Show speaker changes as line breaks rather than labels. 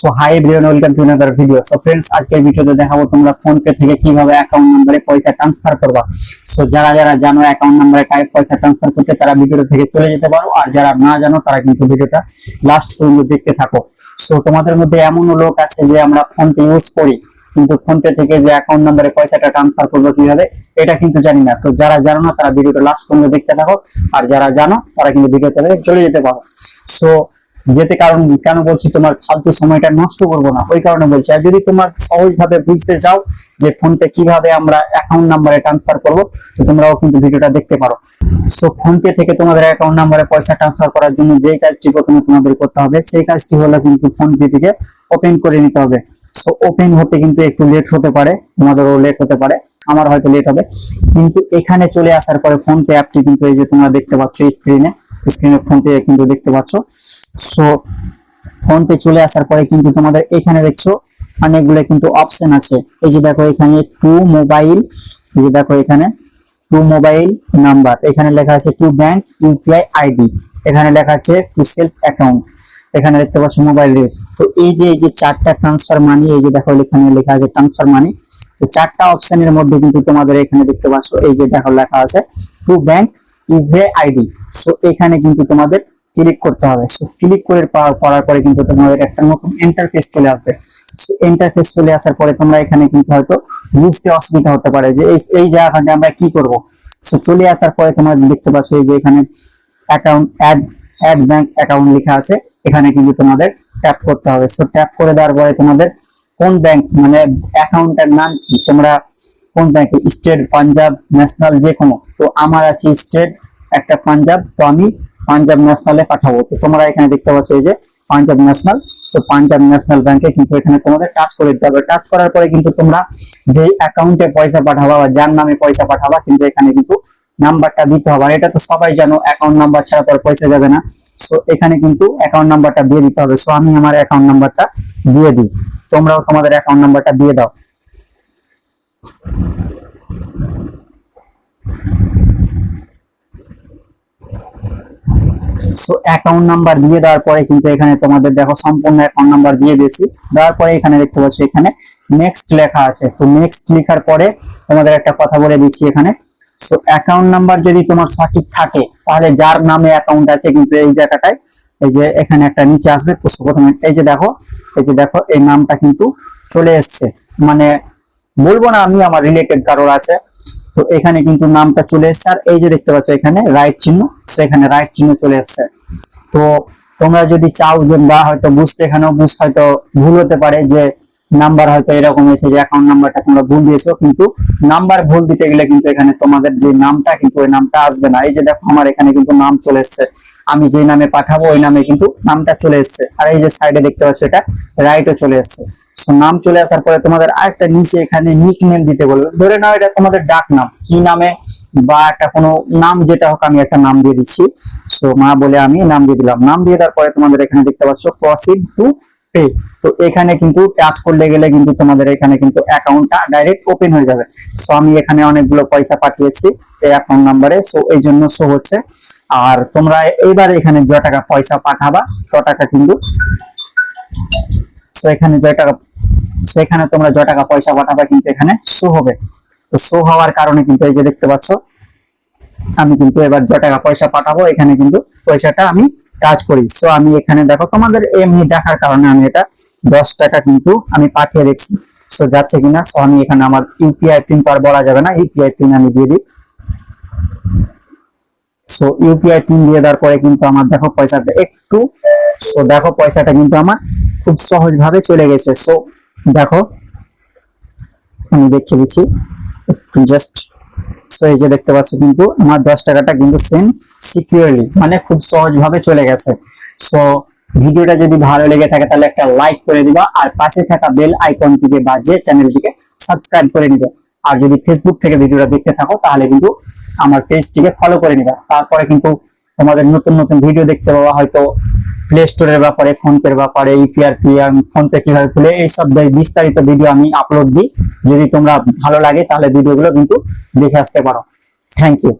So hi everyone welcome to another video so friends আজকের ভিডিওতে দেখাবো তোমরা ফোন পে থেকে কীভাবে অ্যাকাউন্ট নম্বরে পয়সা ট্রান্সফার করবা। সো যারা যারা জানো অ্যাকাউন্ট নম্বরে টাইপ পয়সা ট্রান্সফার করতে, তারা ভিডিওটা থেকে চলে যেতে পারো। আর যারা না জানো, তারা কিন্তু ভিডিওটা লাস্ট পর্যন্ত দেখতে থাকো। সো তোমাদের মধ্যে এমনও লোক আছে যে আমরা ফোন পে ইউজ করি, কিন্তু ফোন পে থেকে যে অ্যাকাউন্ট নম্বরে পয়সাটা ট্রান্সফার করব কীভাবে, এটা কিন্তু জানি না। তো যারা জানো না, তারা ভিডিওটা লাস্ট পর্যন্ত দেখতে থাকো। আর যারা জানো, তারা কিন্তু ভিডিও থেকে চলে যেতে পারো। সো যেতে কারণ কেন বলছি তোমার ফালতু সময়টা নষ্ট করব না? ওই কারণে বলছি। আর যদি তোমার সহজভাবে বুঝতে চাও যে ফোন পে কীভাবে আমরা অ্যাকাউন্ট নাম্বারে ট্রান্সফার করব, তো তোমরাও কিন্তু ভিডিওটা দেখতে পারো। সো ফোন পে থেকে তোমাদের অ্যাকাউন্ট নাম্বারে পয়সা ট্রান্সফার করার জন্য যেই কাজটি প্রথমে তোমাদের করতে হবে, সেই কাজটি হলো কিন্তু ফোন পেটিকে ওপেন করে নিতে হবে। সো ওপেন হতে কিন্তু একটু লেট হতে পারে, তোমাদেরও লেট হতে পারে, আমার হয়তো লেট হবে। কিন্তু এখানে চলে আসার পরে ফোন পে অ্যাপটি কিন্তু এই যে তোমরা দেখতে পাচ্ছ স্ক্রিনে স্ক্রিনে ফোন পে কিন্তু দেখতে পাচ্ছ। সো ফোন পে চলে আসার পরে কিন্তু তোমাদের এখানে দেখছ অনেকগুলো কিন্তু অপশন আছে। এই যে দেখো এখানে টু মোবাইল এই যে দেখো এখানে টু মোবাইল নাম্বার এখানে লেখা আছে টু ব্যাংক ইউপিআই আইডি এখানে লেখা আছে টু সেলফ অ্যাকাউন্ট এখানে দেখতে পাচ্ছ মোবাইল রেট তো এই যে এই যে চারটা ট্রান্সফার মানি এই যে দেখো এখানে লেখা আছে ট্রান্সফার মানি তো চারটা অপশনের মধ্যে কিন্তু তোমাদের এখানে দেখতে পাচ্ছ, এই যে দেখো লেখা আছে to bank UPI ID so এখানে কিন্তু তোমাদের ক্লিক করতে হবে। সো ক্লিক করে করার পরে কিন্তু তোমাদের একটা নতুন ইন্টারফেস চলে আসবে। সো ইন্টারফেস চলে আসার পরে তোমরা এখানে কিন্তু হয়তো বুঝতে অসুবিধা হতে পারে যে এই জায়গাটা আমরা কি করব। সো চলে আসার পরে তোমরা দেখতে পাচ্ছ যে এখানে account add add bank account লেখা আছে। এখানে কিন্তু তোমাদের ট্যাপ করতে হবে। সো ট্যাপ করে দেওয়ার পরে তোমাদের কোন ব্যাংক মানে অ্যাকাউন্টের নাম কি? তোমরা কোন ব্যাংকে স্টেট পাঞ্জাব ন্যাশনাল যে কোনো তো আমার আছে স্টেট একটা পাঞ্জাব তো আমি পাঞ্জাব ন্যাশনালে পাঠাবো। তো তোমরা এখানে দেখতে পাচ্ছ এই যে পাঞ্জাব ন্যাশনাল তো পাঞ্জাব ন্যাশনাল ব্যাংকে কিন্তু এখানে তোমাদের টাচ করে দিতে হবে। টাচ করার পরে কিন্তু তোমরা যে অ্যাকাউন্টে পয়সা পাঠাবা বা যার নামে পয়সা পাঠাবা কিন্তু এখানে কিন্তু নাম্বারটা দিতে হবে। আর এটা তো সবাই জানো অ্যাকাউন্ট নাম্বার ছাড়া তো আর পয়সা যাবে না। সো এখানে কিন্তু অ্যাকাউন্ট নাম্বারটা দিয়ে দিতে হবে। সো আমি আমার অ্যাকাউন্ট নাম্বারটা দিয়ে দিই। তোমরাও তোমাদের অ্যাকাউন্ট নাম্বারটা দিয়ে দাও। সো অ্যাকাউন্ট নাম্বার দিয়ে দেওয়ার পরে কিন্তু এখানে তোমাদের দেখো সম্পূর্ণ অ্যাকাউন্ট নাম্বার দিয়ে দিয়েছি। দেওয়ার পরে এখানে দেখতে পাচ্ছ এখানে নেক্সট লেখা আছে। তো নেক্সট লেখার পরে তোমাদের একটা কথা বলে দিচ্ছি এখানে। সো অ্যাকাউন্ট নাম্বার যদি তোমার সঠিক থাকে, তাহলে যার নামে অ্যাকাউন্ট আছে কিন্তু এই জায়গাটায় এই যে এখানে একটা নিচে আসবে। প্রথমে এই যে দেখো, এই যে দেখো, এই নামটা কিন্তু চলে এসছে। মানে বলব না আমি, আমার রিলেটেড কারোর আছে। তো এখানে কিন্তু নামটা চলে এসছে। আর এই যে দেখতে পাচ্ছ এখানে রাইট চিহ্ন। সেখানে রাইট চিহ্ন চলে এসছে। তো তোমরা যদি চাও যে বা হয়তো বুঝতে এখানেও বুঝ, হয়তো ভুল হতে পারে যে নাম্বার হয়তো এরকম এসে যে অ্যাকাউন্ট নাম্বারটা তোমরা ভুল দিয়েছ, কিন্তু নাম্বার ভুল দিতে গেলে কিন্তু এখানে তোমাদের যে নামটা কিন্তু ওই নামটা আসবে না। এই যে দেখো আমার এখানে কিন্তু নাম চলে এসছে। আমি যে নামে পাঠাবো, ওই নামে কিন্তু নামটা চলে এসছে। আর এই যে সাইডে দেখতে পাচ্ছ এটা রাইটও চলে এসছে। সো নাম চলে আসার পরে তোমাদের আরেকটা নিচে এখানে নিক নেম দিতে বলবে। ধরে নাও এটা তোমাদের ডাক নাম কি নামে? বা একটা কোনো নাম যেটা হোক আমি একটা নাম দিয়ে দিচ্ছি। সো মা বলে আমি নাম দিয়ে দিলাম। নাম দিয়ে দেওয়ার পরে তোমাদের এখানে দেখতে পাচ্ছ প্রসিড টু পে তো এখানে কিন্তু টাচ করলে গেলে কিন্তু তোমাদের এখানে কিন্তু অ্যাকাউন্টটা ডাইরেক্ট ওপেন হয়ে যাবে। সো আমি এখানে অনেকগুলো পয়সা পাঠিয়েছি এই অ্যাকাউন্ট নাম্বারে সো এই জন্য শো হচ্ছে। আর তোমরা এইবার এখানে য টাকা পয়সা পাঠাবা। ত টাকা কিন্তু সো এখানে যে টাকা, সেখানে তোমরা য টাকা পয়সা পাঠাবা কিন্তু এখানে শো হবে। তো শো হওয়ার কারণে কিন্তু এই যে দেখতে পাচ্ছ, আমি কিন্তু এবার য টাকা পয়সা পাঠাবো, এখানে কিন্তু পয়সাটা আমি কাজ করি। সো আমি এখানে দেখো তোমাদের এমনি দেখার কারণে আমি এটা দশ টাকা কিন্তু আমি পাঠিয়ে দেখছি সো যাচ্ছে কিনা? সো আমি এখানে আমার ইউপিআই পিন তো বলা যাবে না। ইউপিআই পিন আমি দিয়ে দিই। সো ইউপিআই পিন দিয়ে দেওয়ার পরে কিন্তু আমার দেখো পয়সাটা একটু সো দেখো পয়সাটা কিন্তু আমার খুব সহজ ভাবে চলে গেছে। সো দেখো, আমি দেখিয়ে দিচ্ছি। জাস্ট সো এই যে দেখতে পাচ্ছ কিন্তু আমার দশ টাকাটা কিন্তু সেম সিকিউরলি মানে খুব সহজ ভাবে চলে গেছে। সো ভিডিওটা যদি ভালো লেগে থাকে তাহলে একটা লাইক করে দিবা আর পাশে থাকা বেল আইকনটিকে বা যে চ্যানেলটিকে সাবস্ক্রাইব করে নিবে। আর যদি ফেসবুক থেকে ভিডিওটা দেখতে থাকো তাহলে কিন্তু আমার পেজটিকে ফলো করে নিবা। তারপরে কিন্তু তোমাদের নতুন নতুন ভিডিও দেখতে পাওয়া হয়তো প্লে স্টোরের ব্যাপারে ফোন পের ব্যাপারে ইউপিআর পিআর ফোন পে কীভাবে খুলে এইসব বিস্তারিত ভিডিও আমি আপলোড দিই। যদি তোমরা ভালো লাগে, তাহলে ভিডিওগুলো কিন্তু দেখে আসতে পারো। Thank you